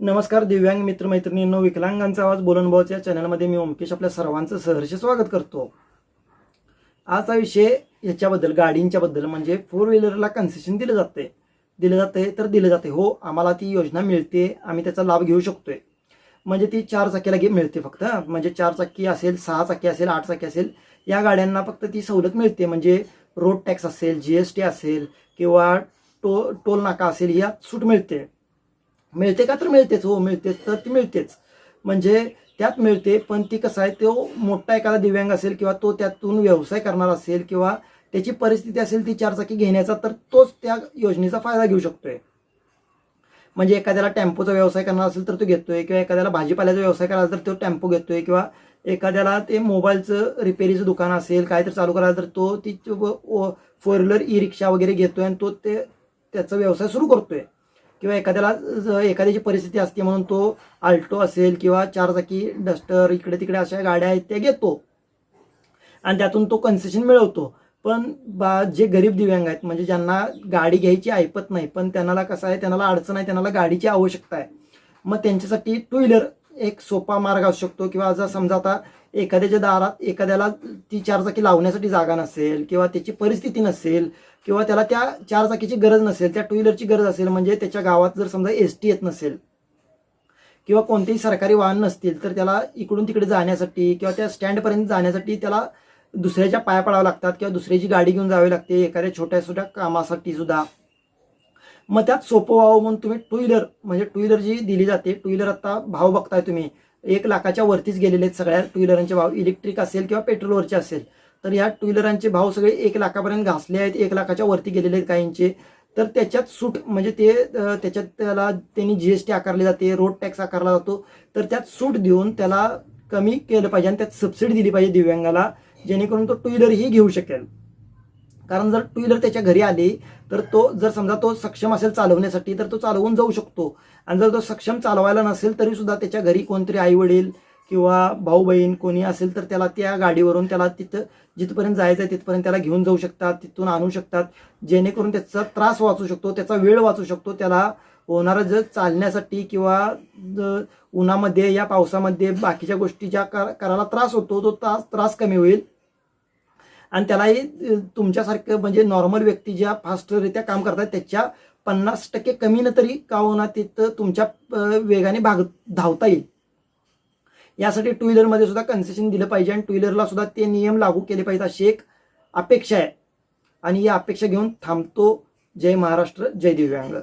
नमस्कार दिव्यांग मित्रमैत्रिणींनो विकलांगांचा आवाज बोलन या चॅनलमध्ये मी ओमकेश आपल्या सर्वांचं सहर्ष स्वागत करतो. आजचा विषय याच्याबद्दल गाडींच्या बद्दल म्हणजे फोर व्हीलरला कन्सेशन दिलं जाते दिलं जाते तर दिलं जाते हो आम्हाला ती योजना मिळते. आम्ही त्याचा लाभ घेऊ शकतोय. म्हणजे ती चार चाकीला घे मिळते फक्त. म्हणजे चार चाकी असेल सहा चाकी असेल आठ चाकी असेल या गाड्यांना फक्त ती सवलत मिळते. म्हणजे रोड टॅक्स असेल जी एस टी असेल किंवा टो टोल नाका असेल यात सूट मिळते. मिळते का तर मिळतेच हो मिळतेच तर ती मिळतेच. म्हणजे त्यात मिळते पण ती कसं आहे तो मोठा एखादा दिव्यांग असेल किंवा तो त्यातून व्यवसाय करणार असेल किंवा त्याची परिस्थिती असेल ती चारचाकी घेण्याचा तर तोच त्या योजनेचा फायदा घेऊ शकतोय. म्हणजे एखाद्याला टेम्पोचा व्यवसाय करणार असेल तर तो घेतोय किंवा एखाद्याला भाजीपाल्याचा व्यवसाय करायला तर तो टेम्पो घेतोय किंवा एखाद्याला ते मोबाईलचं रिपेरीचं दुकान असेल काहीतरी चालू करायला तर तो ती फोर व्हीलर ई रिक्षा वगैरे घेतोय आणि तो ते त्याचा व्यवसाय सुरू करतोय. किंवा एखाद्याला एखाद्याची परिस्थिती असते म्हणून तो आल्टो असेल किंवा चारचाकी डस्टर इकडे तिकडे अशा गाड्या आहेत त्या घेतो. आणि त्यातून तो कन्सेशन मिळवतो. पण बा जे गरीब दिव्यांग आहेत म्हणजे ज्यांना गाडी घ्यायची ऐपत नाही पण त्यांना कसं आहे त्यांना अडचण आहे त्यांना गाडीची आवश्यकता आहे. मग त्यांच्यासाठी टू व्हीलर एक सोपा मार्ग असू शकतो किंवा जर समजा आता एखाद्याच्या दारात एखाद्याला ती चारचाकी लावण्यासाठी जागा नसेल किंवा त्याची परिस्थिती नसेल किंवा त्याला त्या चारचाकीची गरज नसेल त्या टू व्हीलरची गरज असेल म्हणजे त्याच्या गावात जर समजा एस टी येत नसेल किंवा कोणतेही सरकारी वाहन नसतील तर त्याला इकडून तिकडे जाण्यासाठी किंवा त्या स्टँडपर्यंत जाण्यासाठी त्याला दुसऱ्याच्या पाया पडाव्या लागतात किंवा दुसऱ्याची गाडी घेऊन जावी लागते एखाद्या छोट्या छोट्या कामासाठी सुद्धा. मग त्यात सोपं व्हावं म्हणून तुम्ही टू व्हीलर म्हणजे टू व्हीलर जी दिली जाते टू व्हीलर आता भाव बघताय तुम्ही. एक लाखाच्या वरतीच गेलेले आहेत सगळ्या टू व्हीलरांचे भाव. इलेक्ट्रिक असेल किंवा पेट्रोलवरचे असेल. तर या टू व्हीलरांचे भाव सगळे एक लाखापर्यंत घासले आहेत. एक लाखाच्या वरती गेलेले आहेत काहींचे. तर त्याच्यात सूट म्हणजे ते त्याच्यात त्याला त्यांनी जी एस टी आकारली जाते रोड टॅक्स आकारला जातो. तर त्यात सूट देऊन त्याला कमी केलं पाहिजे आणि त्यात सबसिडी दिली पाहिजे दिव्यांगाला जेणेकरून तो टू व्हीलरही घेऊ शकेल. कारण जर टू व्हीलर त्याच्या घरी आली तर तो जर समजा तो सक्षम असेल चालवण्यासाठी तर तो चालवून जाऊ शकतो. आणि जर तो सक्षम चालवायला नसेल तरी सुद्धा त्याच्या घरी कोणतरी आई वडील किंवा भाऊ बहीण कोणी असेल तर त्याला त्या गाडीवरून त्याला तिथं जिथपर्यंत जायचं आहे तिथपर्यंत त्याला घेऊन जाऊ शकतात तिथून आणू शकतात. जेणेकरून त्याचा त्रास वाचू शकतो त्याचा वेळ वाचू शकतो त्याला होणारं जर चालण्यासाठी किंवा उन्हामध्ये या पावसामध्ये बाकीच्या गोष्टी ज्या कर- करायला त्रास होतो तो त्रास त्रास कमी होईल. आणि त्यालाही तुमच्यासारखं म्हणजे नॉर्मल व्यक्ती ज्या फास्टरित्या काम करतात त्याच्या पन्नास टक्के कमी न तरी का होणार तिथं तुमच्या वेगाने भाग धावता येईल. यासाठी टू व्हीलरमध्ये सुद्धा कन्सेशन दिलं पाहिजे आणि टू व्हीलरला सुद्धा ते नियम लागू केले पाहिजेत अशी एक अपेक्षा आहे. आणि या अपेक्षा घेऊन थांबतो. जय महाराष्ट्र जय दिव्यांग.